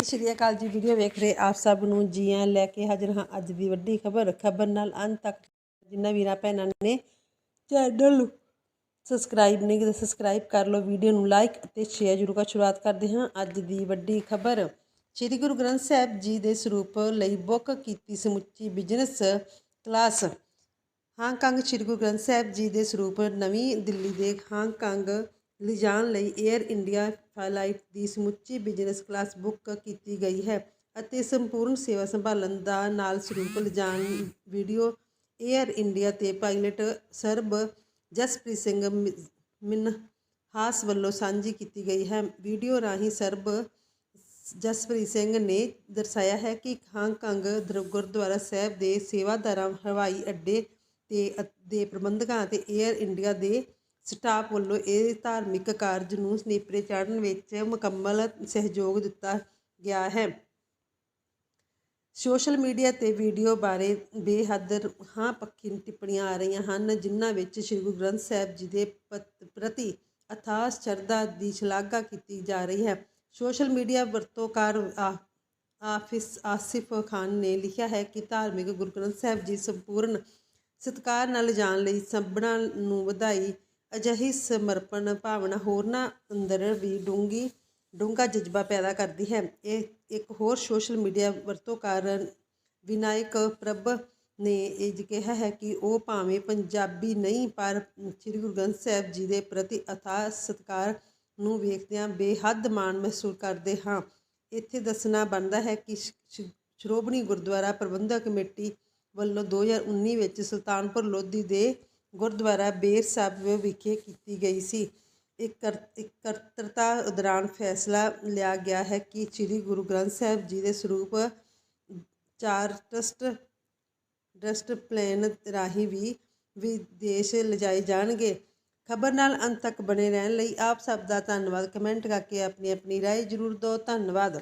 ਸਤਿ ਸ਼੍ਰੀ ਅਕਾਲ ਜੀ, ਵੀਡੀਓ ਵੇਖ ਰਹੇ ਆਪ ਸਭ ਨੂੰ, ਜੀ ਆਇਆਂ ਲੈ ਕੇ ਹਾਜ਼ਰ ਹਾਂ ਅੱਜ ਦੀ ਵੱਡੀ ਖਬਰ ਖਬਰ ਨਾਲ ਅੰਤ ਤੱਕ ਜਿੰਨਾ ਵੀਰਾਂ ਭੈਣਾਂ ਨੇ ਚੈਨਲ ਨੂੰ ਸਬਸਕ੍ਰਾਈਬ ਨਹੀਂ ਕੀਤਾ ਸਬਸਕ੍ਰਾਈਬ ਕਰ ਲਓ, ਵੀਡੀਓ ਨੂੰ ਲਾਈਕ ਅਤੇ ਸ਼ੇਅਰ ਜ਼ਰੂਰ ਕਰ, ਸ਼ੁਰੂਆਤ ਕਰਦੇ ਹਾਂ ਅੱਜ ਦੀ ਵੱਡੀ ਖਬਰ। ਸ੍ਰੀ ਗੁਰੂ ਗ੍ਰੰਥ ਸਾਹਿਬ ਜੀ ਦੇ ਸਰੂਪ ਲਈ ਬੁੱਕ ਕੀਤੀ ਸਮੁੱਚੀ business class Hong Kong Sri Guru Granth Sahib ji ਦੇ ਸਰੂਪ ਨਵੀਂ ਦਿੱਲੀ ਦੇ ਹਾਂਗਕਾਂਗ ਲਿਜਾਣ ਲਈ ਏਅਰ ਇੰਡੀਆ ਫਲਾਈਟ ਦੀ ਸਮੁੱਚੀ ਬਿਜ਼ਨਸ ਕਲਾਸ ਬੁੱਕ ਕੀਤੀ ਗਈ ਹੈ ਅਤੇ ਸੰਪੂਰਨ ਸੇਵਾ ਸੰਭਾਲਣ ਦਾ ਨਾਲ ਸਰੂਪ ਲਿਜਾਣ ਵੀਡੀਓ ਏਅਰ ਇੰਡੀਆ ਤੇ ਪਾਇਲਟ ਸਰਬ ਜਸਪ੍ਰੀਤ ਸਿੰਘ ਮਿਨ ਹਾਸ ਵੱਲੋਂ ਸਾਂਝੀ ਕੀਤੀ ਗਈ ਹੈ। ਵੀਡੀਓ ਰਾਹੀਂ ਸਰਬ ਜਸਪ੍ਰੀਤ ਸਿੰਘ ਨੇ ਦਰਸਾਇਆ ਹੈ ਕਿ ਹਾਂਗਕਾਂਗ ਗੁਰਦੁਆਰਾ ਸਾਹਿਬ ਦੇ ਸੇਵਾਦਾਰਾਂ ਹਵਾਈ ਅੱਡੇ ਤੇ ਦੇ ਪ੍ਰਬੰਧਕਾਂ ਅਤੇ ਏਅਰ ਇੰਡੀਆ ਦੇ ਸਟਾਫ ਵੱਲੋਂ ਇਹ ਧਾਰਮਿਕ ਕਾਰਜ ਨੂੰ ਸਨੇਪਰੇ ਚਾੜ੍ਹਨ ਵਿੱਚ ਮੁਕੰਮਲ ਸਹਿਯੋਗ ਦਿੱਤਾ ਗਿਆ ਹੈ। ਸੋਸ਼ਲ ਮੀਡੀਆ ਤੇ ਵੀਡੀਓ ਬਾਰੇ ਬੇਹੱਦ ਹਾਂ ਪੱਖੀ ਟਿੱਪਣੀਆਂ ਆ ਰਹੀਆਂ ਹਨ, ਜਿਨ੍ਹਾਂ ਵਿੱਚ ਸ੍ਰੀ ਗੁਰੂ ਗ੍ਰੰਥ ਸਾਹਿਬ ਜੀ ਦੇ ਪ੍ਰਤੀ ਅਥਾਹ ਸ਼ਰਧਾ ਦੀ ਸ਼ਲਾਘਾ ਕੀਤੀ ਜਾ ਰਹੀ ਹੈ। ਸੋਸ਼ਲ ਮੀਡੀਆ ਵਰਤੋਂਕਾਰ ਆਫਿਸ ਆਸਿਫ ਖਾਨ ਨੇ ਲਿਖਿਆ ਹੈ ਕਿ ਧਾਰਮਿਕ ਗੁਰੂ ਗ੍ਰੰਥ ਸਾਹਿਬ ਜੀ ਸੰਪੂਰਨ ਸਤਿਕਾਰ ਨਾਲ ਜਾਣ ਲਈ ਸਭਨਾਂ ਨੂੰ ਵਧਾਈ ਅਜਿਹੀ ਸਮਰਪਣ ਭਾਵਨਾ ਹੋਰਨਾਂ ਅੰਦਰ ਵੀ ਡੂੰਗੀ ਡੂੰਘਾ ਜਜ਼ਬਾ ਪੈਦਾ ਕਰਦੀ ਹੈ। ਇਹ ਇੱਕ ਹੋਰ ਸੋਸ਼ਲ ਮੀਡੀਆ ਵਰਤੋਂਕਾਰ ਵਿਨਾਇਕ ਪ੍ਰਭ ਨੇ ਇਹ ਕਿਹਾ ਹੈ ਕਿ ਉਹ ਭਾਵੇਂ ਪੰਜਾਬੀ ਨਹੀਂ, ਪਰ ਸ੍ਰੀ ਗੁਰੂ ਗ੍ਰੰਥ ਸਾਹਿਬ ਜੀ ਦੇ ਪ੍ਰਤੀ ਅਥਾਹ ਸਤਿਕਾਰ ਨੂੰ ਵੇਖਦਿਆਂ ਬੇਹੱਦ ਮਾਣ ਮਹਿਸੂਸ ਕਰਦੇ ਹਾਂ। ਇੱਥੇ ਦੱਸਣਾ ਬਣਦਾ ਹੈ ਕਿ ਸ਼- ਸ਼੍ਰੋਮਣੀ ਗੁਰਦੁਆਰਾ ਪ੍ਰਬੰਧਕ ਕਮੇਟੀ ਵੱਲੋਂ 2019 ਵਿੱਚ ਸੁਲਤਾਨਪੁਰ ਲੋਧੀ ਦੇ ਗੁਰਦੁਆਰਾ ਬੇਰ ਸਾਹਿਬ ਵਿਖੇ ਕੀਤੀ ਗਈ ਸੀ। ਇਕੱਤਰਤਾ ਦੌਰਾਨ ਫੈਸਲਾ ਲਿਆ ਗਿਆ ਹੈ ਕਿ ਸ੍ਰੀ ਗੁਰੂ ਗ੍ਰੰਥ ਸਾਹਿਬ ਜੀ ਦੇ ਸਰੂਪ ਚਾਰ ਟਰਸਟ ਡਸਟ ਪਲੇਨ ਰਾਹੀਂ ਵੀ ਵਿਦੇਸ਼ ਲਿਜਾਏ ਜਾਣਗੇ। ਖਬਰ ਨਾਲ ਅੰਤ ਤੱਕ ਬਣੇ ਰਹਿਣ ਲਈ ਆਪ ਸਭ ਦਾ ਧੰਨਵਾਦ। ਕਮੈਂਟ ਕਰਕੇ ਆਪਣੀ ਆਪਣੀ ਰਾਏ ਜ਼ਰੂਰ ਦਿਓ। ਧੰਨਵਾਦ।